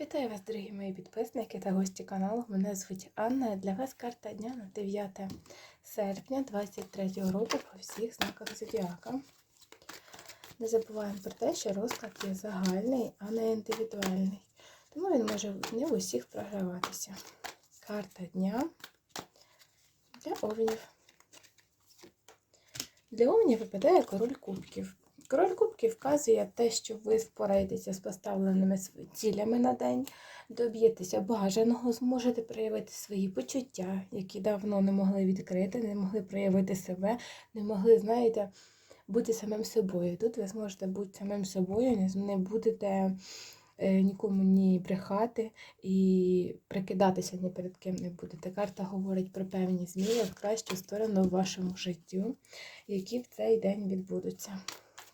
Вітаю вас, дорогі мої підписники та гості каналу. Мене звуть Анна. Для вас карта дня на 9 серпня 2023 року по всіх знаках зодіака. Не забуваємо про те, що розклад є загальний, а не індивідуальний. Тому він може не в усіх програватися. Карта дня для овнів. Для овнів випадає король кубків. Король кубків вказує те, що ви впораєтеся з поставленими цілями на день, доб'єтеся бажаного, зможете проявити свої почуття, які давно не могли відкрити, не могли проявити себе, не могли, знаєте, бути самим собою. Тут ви зможете бути самим собою, не будете е, нікому ні брехати і прикидатися ні перед ким не будете. Карта говорить про певні зміни в кращу сторону в вашому життю, які в цей день відбудуться.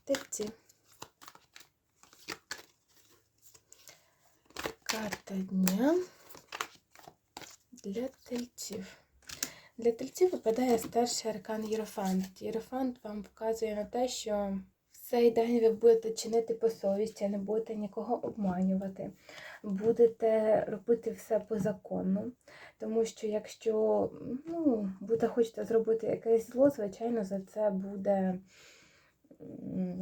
Тельці. Карта дня для тельців. Для тельців випадає старший аркан Єрофант. Єрофант вам вказує на те, що в цей день ви будете чинити по совісті, не будете нікого обманювати, будете робити все по закону. Тому що якщо ну, будете хочете зробити якесь зло, звичайно, за це буде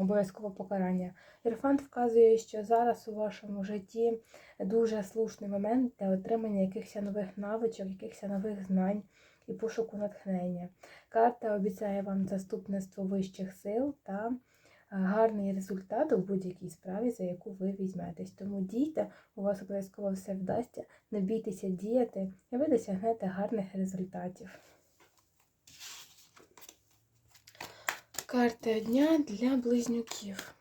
обов'язково покарання. Єрофант вказує, що зараз у вашому житті дуже слушний момент для отримання якихось нових навичок, якихось нових знань і пошуку натхнення. Карта обіцяє вам заступництво вищих сил та гарний результат у будь-якій справі, за яку ви візьметесь. Тому дійте, у вас обов'язково все вдасться, не бійтеся діяти, і ви досягнете гарних результатів. Карта дня для близнюків.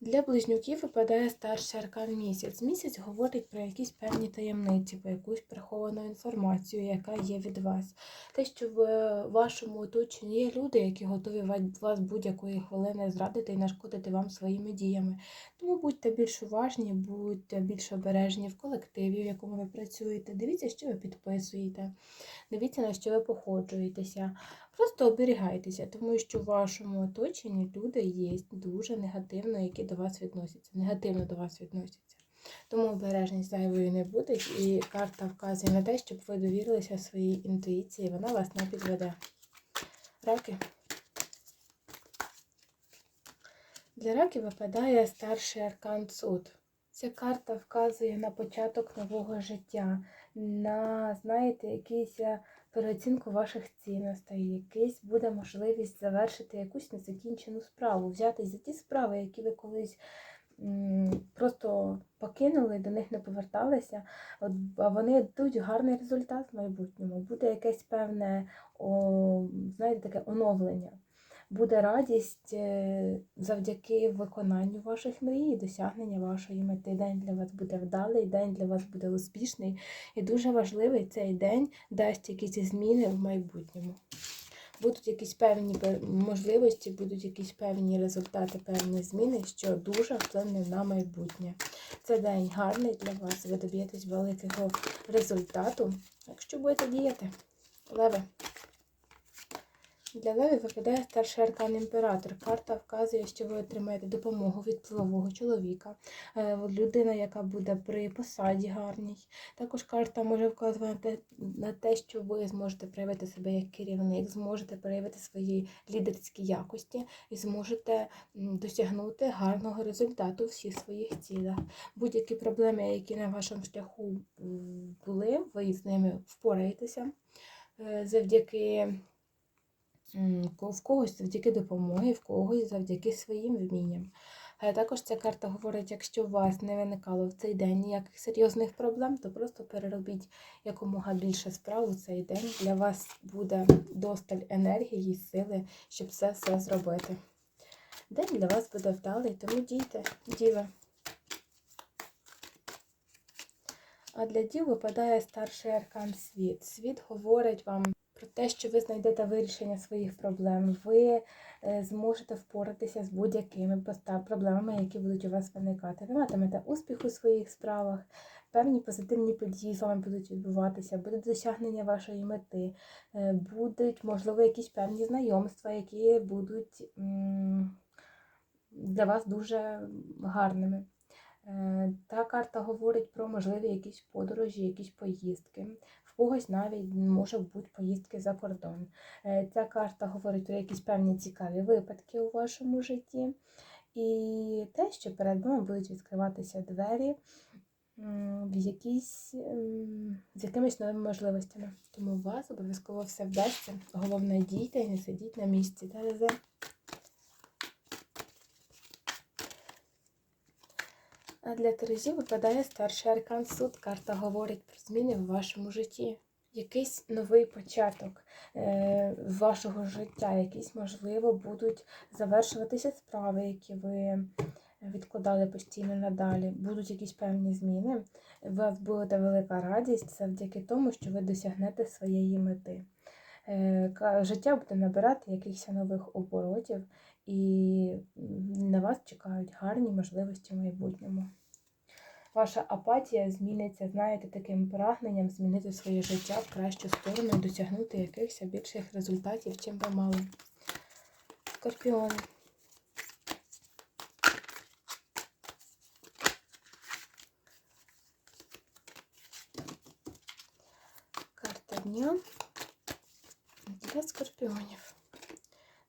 Для близнюків випадає старший аркан місяць. Місяць говорить про якісь певні таємниці, про якусь приховану інформацію, яка є від вас. Те, що в вашому оточенні є люди, які готові вас будь-якої хвилини зрадити і нашкодити вам своїми діями. Тому будьте більш уважні, будьте більш обережні в колективі, в якому ви працюєте. Дивіться, що ви підписуєте, дивіться, на що ви походжуєтеся. Просто оберігайтеся, тому що в вашому оточенні люди є дуже негативно, які до вас відносяться, негативно до вас відносяться. Тому обережність зайвою не буде, і карта вказує на те, щоб ви довірилися своїй інтуїції, вона вас не підведе. Раки. Для раків випадає старший аркан суд. Ця карта вказує на початок нового життя, на, знаєте, якийсь переоцінку ваших цінностей, якийсь буде можливість завершити якусь незакінчену справу, взятись за ті справи, які ви колись просто покинули, до них не поверталися, а вони дадуть гарний результат в майбутньому. Буде якесь певне, о, знаєте, таке оновлення буде радість е, завдяки виконанню ваших мрій і досягнення вашої мети. День для вас буде вдалий, день для вас буде успішний. І дуже важливий цей день дасть якісь зміни в майбутньому. Будуть якісь певні можливості, будуть якісь певні результати, певні зміни, що дуже вплине на майбутнє. Це день гарний для вас, ви доб'єтесь великого результату, якщо будете діяти. Леве. Для Леві випадає старший аркан імператор. Карта вказує, що ви отримаєте допомогу від впливового чоловіка, е, людина, яка буде при посаді гарній. Також карта може вказувати на те, що ви зможете проявити себе як керівник, зможете проявити свої лідерські якості і зможете досягнути гарного результату всіх своїх цілях. Будь-які проблеми, які на вашому шляху були, ви з ними впораєтеся е, завдяки в когось завдяки допомоги, в когось завдяки своїм вмінням. Також ця карта говорить, якщо у вас не виникало в цей день ніяких серйозних проблем, то просто переробіть якомога більше справ у цей день. Для вас буде досталь енергії, сили, щоб все все зробити. День для вас буде вдалий, тому дійте, діви. А для дів випадає старший аркан світ. Світ говорить вам про те, що ви знайдете вирішення своїх проблем, ви е, зможете впоратися з будь-якими проблемами, які будуть у вас виникати. Ви матимете успіх у своїх справах, певні позитивні події з вами будуть відбуватися, буде досягнення вашої мети, е, будуть, можливо, якісь певні знайомства, які будуть для вас дуже гарними. Е, Та карта говорить про можливі якісь подорожі, якісь поїздки. Когось навіть може бути поїздки за кордон. Е, Ця карта говорить про якісь певні цікаві випадки у вашому житті. І те, що перед вами будуть відкриватися двері в якісь, з якимись новими можливостями. Тому у вас обов'язково все вдасться. Головне дійте і не сидіть на місці. Терези. Для Терезі випадає старший аркан суд. Карта говорить про зміни в вашому житті. Якийсь новий початок е, вашого життя, якісь, можливо, будуть завершуватися справи, які ви відкладали постійно надалі. Будуть якісь певні зміни. У вас буде велика радість завдяки тому, що ви досягнете своєї мети. Е, Життя буде набирати якихось нових оборотів, і на вас чекають гарні можливості в майбутньому. Ваша апатія зміниться, знаєте, таким прагненням змінити своє життя в кращу сторону і досягнути якихось більших результатів, чим ви мали. Скорпіон. Карта дня для скорпіонів.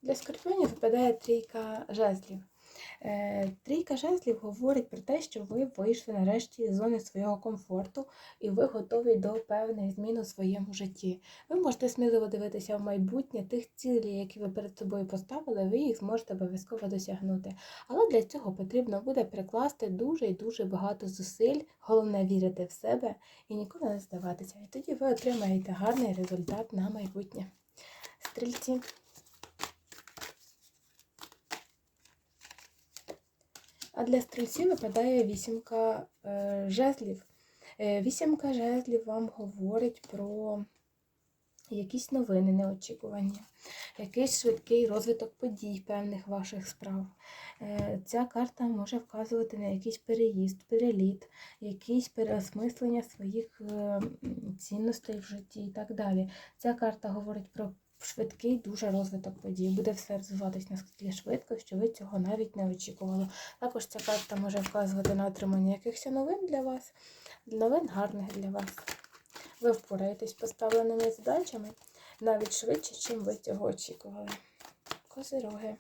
Для скорпіонів випадає трійка жезлів. Е, Трійка жезлів говорить про те, що ви вийшли нарешті з зони свого комфорту і ви готові до певних змін у своєму житті. Ви можете сміливо дивитися в майбутнє тих цілей, які ви перед собою поставили, ви їх зможете обов'язково досягнути. Але для цього потрібно буде прикласти дуже і дуже багато зусиль, головне вірити в себе і ніколи не здаватися. І тоді ви отримаєте гарний результат на майбутнє. Стрільці. А для стрільців випадає вісімка е, жезлів. Е, вісімка жезлів вам говорить про якісь новини неочікувані, якийсь швидкий розвиток подій певних ваших справ. Е, ця карта може вказувати на якийсь переїзд, переліт, якісь переосмислення своїх е, цінностей в житті і так далі. Ця карта говорить про швидкий дуже розвиток подій. Буде все розвиватись наскільки швидко, що ви цього навіть не очікували. Також ця карта може вказувати на отримання якихось новин для вас, новин гарних для вас. Ви впораєтесь поставленими задачами навіть швидше, чим ви цього очікували. Козироги.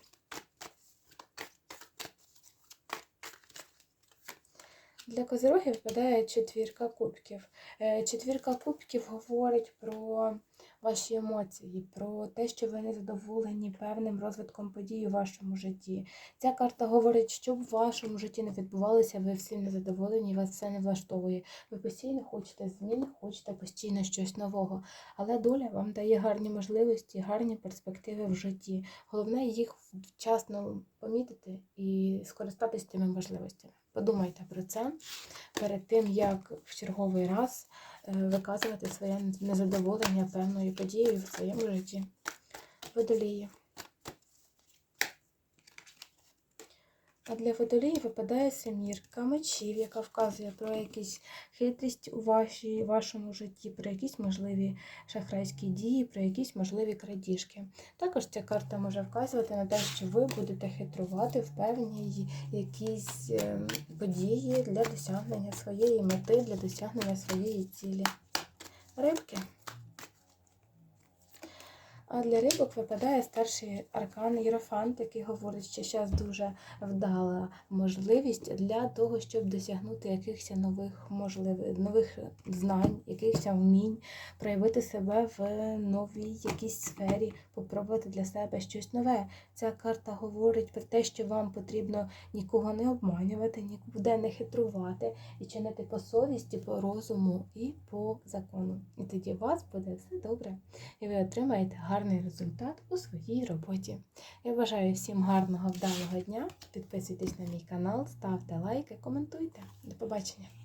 Для козирогів випадає четвірка кубків. Е, Четвірка кубків говорить про ваші емоції, про те, що ви не задоволені певним розвитком подій у вашому житті. Ця карта говорить, що в вашому житті не відбувалося, ви всім не задоволені, вас все не влаштовує. Ви постійно хочете змін, хочете постійно щось нового. Але доля вам дає гарні можливості, гарні перспективи в житті. Головне їх вчасно помітити і скористатись тими можливостями. Подумайте про це перед тим, як в черговий раз виказувати своє незадоволення певною подією в своєму житті. Водолії. А для водолії випадає семірка мечів, яка вказує про якусь хитрість у вашій, вашому житті, про якісь можливі шахрайські дії, про якісь можливі крадіжки. Також ця карта може вказувати на те, що ви будете хитрувати в певній якісь ем, події для досягнення своєї мети, для досягнення своєї цілі. Рибки. А для рибок випадає старший аркан Єрофант, який говорить, що зараз дуже вдала можливість для того, щоб досягнути якихось нових можливих нових знань, якихось вмінь, проявити себе в новій якійсь сфері, попробувати для себе щось нове. Ця карта говорить про те, що вам потрібно нікого не обманювати, нікуди не хитрувати і чинити по совісті, по розуму і по закону. І тоді у вас буде все добре, і ви отримаєте гарний результат у своїй роботі. Я бажаю всім гарного, вдалого дня. Підписуйтесь на мій канал, ставте лайки, коментуйте. До побачення!